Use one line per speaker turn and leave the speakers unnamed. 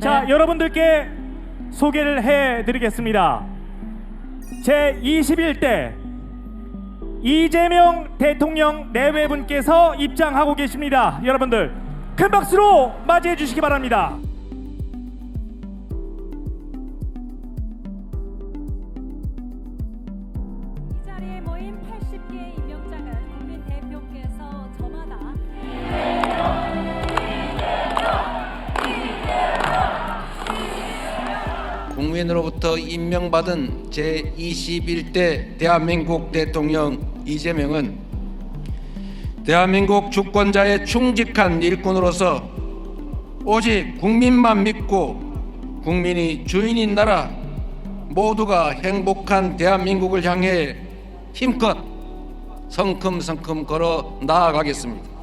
자, 여러분들께 소개를 해 드리겠습니다. 제 21대 이재명 대통령 내외분께서 입장하고 계십니다. 여러분들 큰 박수로 맞이해 주시기 바랍니다.
이 자리에 모인 80개의 임명장은
국민으로부터 임명받은 제21대 대한민국 대통령 이재명은 대한민국 주권자의 충직한 일꾼으로서 오직 국민만 믿고 국민이 주인인 나라 모두가 행복한 대한민국을 향해 힘껏 성큼성큼 걸어 나아가겠습니다.